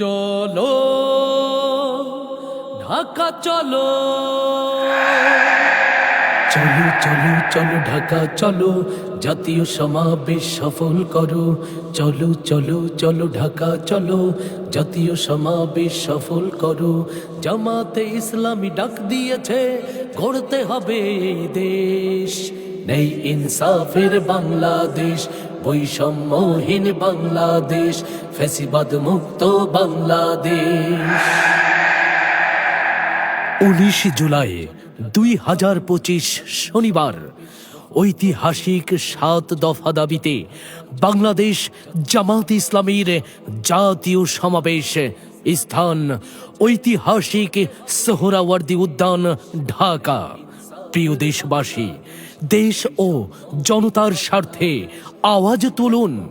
চলো, ঢাকা চলো। চলো চলো চলো, ঢাকা চলো, জাতীয় সমাবেশ সফল করো। চলো চলো চলো, ঢাকা চলো, জাতীয় সমাবেশ সফল করো। জামাতে ইসলামী ডাক দিয়েছে, গড়তে হবে দেশ। নেই ইনসাফের বাংলাদেশ বৈষম্যহীন বাংলাদেশ ফেসিবাদ মুক্ত বাংলাদেশ। উনিশ জুলাই দুই হাজার পঁচিশ শনিবার, ঐতিহাসিক সাত দফা দাবিতে বাংলাদেশ জামাত ইসলামীর জাতীয় সমাবেশ স্থান, ঐতিহাসিক সোহরাওয়ার্দী উদ্যান, ঢাকা। প্রিয় দেশবাসী দেশ ও জনতার স্বার্থে আওয়াজ তুলুন।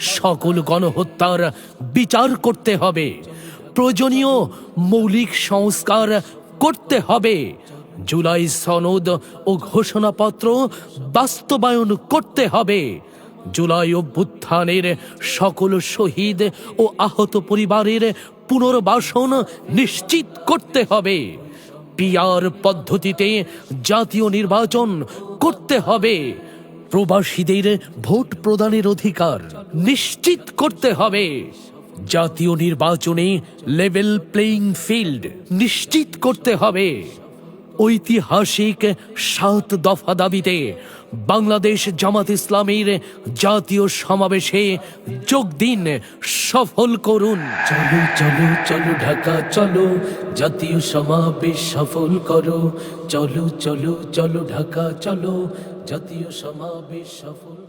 সকল গণহত্যার বিচার করতে হবে। প্রয়োজনীয় মৌলিক সংস্কার করতে হবে। জুলাই সনদ ও ঘোষণাপত্র বাস্তবায়ন করতে হবে। জুলাই অভ্যুত্থানের সকল শহীদ ও আহত পরিবারের পুনর্বাসন নিশ্চিত করতে হবে। পিআর পদ্ধতিতে জাতীয় নির্বাচন করতে হবে। প্রবাসীদের ভোট প্রদানের অধিকার নিশ্চিত করতে হবে। জাতীয় নির্বাচনে লেভেল প্লেইং ফিল্ড নিশ্চিত করতে হবে। ঐতিহাসিক সাত দফা দাবিতে বাংলাদেশ জামাত ইসলামের জাতীয় সমাবেশে যোগ দিন সফল করুন। চলো চলো চলো ঢাকা, চলো, জাতীয় সমাবেশ সফল করো। চলো চলো চলো ঢাকা, চলো, জাতীয় সমাবেশ সফল